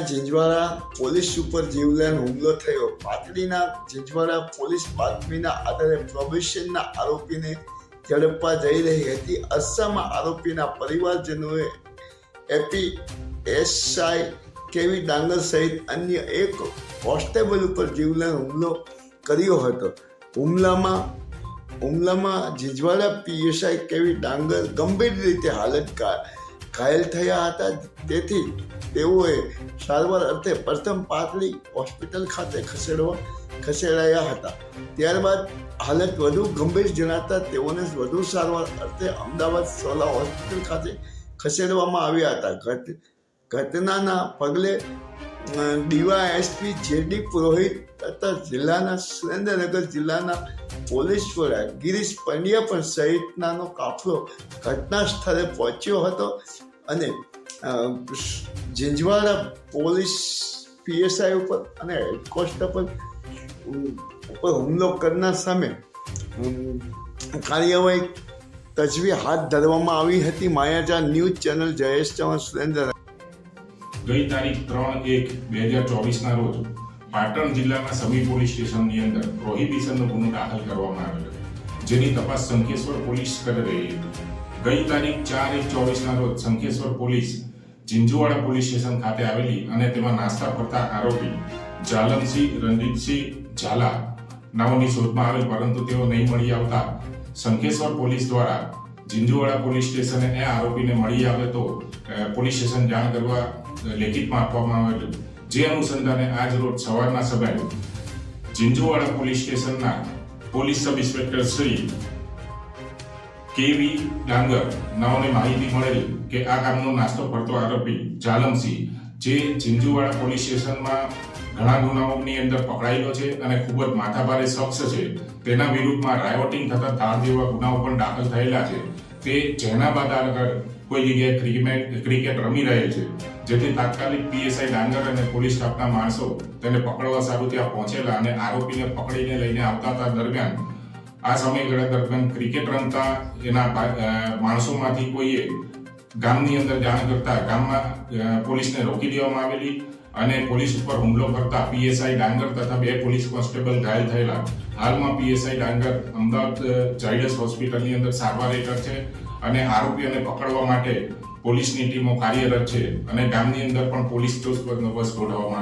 ઝીંઝવાડા police ઉપર જીવલેણ હુમલો થયો. પાટડીના ઝીંઝવાડા પોલીસ બાતમીના આધારે પ્રોબેશનના આરોપીને ઝડપવા જઈ રહી હતી. અરસામાં આરોપીના પરિવારજનોએ એપી એસઆઈ કેવી ડાંગર સહિત અન્ય એક કોન્સ્ટેબલ ઉપર જીવલેણ હુમલો કર્યો હતો. હુમલામાં હુમલામાં ઝીંઝવાડા પીએસઆઈ કેવી ડાંગર ગંભીર રીતે હાલત ઘા- ઘાયલ થયા હતા. તેથી તેઓએ સારવાર અર્થે પ્રથમ પાટલી હોસ્પિટલ ખાતે ખસેડવા, ખસેડાયા હતા. ત્યારબાદ હાલત વધુ ગંભીર જણાતા તેઓને વધુ સારવાર અર્થે અમદાવાદ સોલા હોસ્પિટલ ખાતે ખસેડવામાં આવ્યા હતા. ઘટ, ઘટનાના પગલે ડીવાય એસપી જેડી પુરોહિત તથા જિલ્લાના સુરેન્દ્રનગર જિલ્લાના પોલીસ વડા ગિરીશ પંડ્યા પણ સહિતનાનો કાફલો ઘટના સ્થળે પહોંચ્યો હતો અને ઝીંઝવાડા પોલીસ પીએસઆઈ ઉપર અને હેડ પર ઉપર હુમલો કરનાર સામે કાર્યવાહી તજવી હાથ ધરવામાં આવી હતી. માયાજા ન્યૂઝ ચેનલ જયેશ ચૌહાણ સુરેન્દ્ર ગઈ તારીખ ત્રણ એક બે હજાર ચોવીસના રોજ પાટણ જિલ્લાના સમી પોલીસ સ્ટેશનની અંદર પ્રોહિબિશનનો ગુનો દાખલ કરવામાં આવ્યો જેની તપાસ શંખેશ્વર પોલીસ કરી રહી હતી. ગઈ તારીખ ચાર એક ચોવીસના રોજ Shankheshwar police Jinjuwada police station ખાતે આવેલી અને તેમાં નાસ્તા ફરતા આરોપી જાલમસિંહ રણજીતસિંહ ઝાલા નામની શોધમાં આવેલ, પરંતુ તેઓ નહીં મળી આવતા શંખેશ્વર પોલીસ દ્વારા ઝીંઝુવાડા પોલીસ સ્ટેશને એ આરોપીને મળી આવે તો પોલીસ સ્ટેશન જાણ કરવા લેખિતમાં આપવામાં આવેલું જે અનુસંધાને આજ રોજ સવારના સમયે ઝીંઝુવાડા પોલીસ સ્ટેશનના police sub inspector Shri K V Dangar નાઓને માહિતી મળેલી કે આ કામનો નાસ્તો ફરતો આરોપી જાલમસિંહ જે ઝીંઝુવાડા પોલીસ સ્ટેશનમાં ઘણા ગુનાઓની અંદર પકડાયેલો છે અને ખૂબ જ માથાભારે શખ્સ છે. તેના વિરુદ્ધમાં રાયોટિંગ થતા ધાર જેવા ગુનાઓ પણ દાખલ થયેલા છે. તે જેના બાદ આગળ કોઈ જગ્યાએ ક્રિકેટ ક્રિકેટ રમી રહે છે. જેથી તાત્કાલિક પીએસઆઈ ડાંગર અને પોલીસ સ્ટાફના માણસો તેને પકડવા સારું ત્યાં પહોંચેલા અને આરોપીને પકડીને લઈને આવતા હતા. દરમિયાન આ સમયગાળા દરમિયાન ક્રિકેટ રમતા એના માણસોમાંથી કોઈએ ગામની અંદર જાણ કરતા ગામમાં પોલીસને રોકી દેવામાં આવેલી અને પોલીસ ઉપર હુમલો કરતા પીએસઆઈ ડાંગર તથા બે પોલીસ કોન્સ્ટેબલ ઘાયલ થયેલા. હાલમાં પીએસઆઈ ડાંગર અમદાવાદ અ, હોસ્પિટલની અંદર સારવાર હેઠળ છે અને આરોપીઓને પકડવા માટે પોલીસની ટીમો કાર્યરત છે અને ગામની અંદર પણ પોલીસ ચુસ્ત બંદોબસ્ત ગોઠવવામાં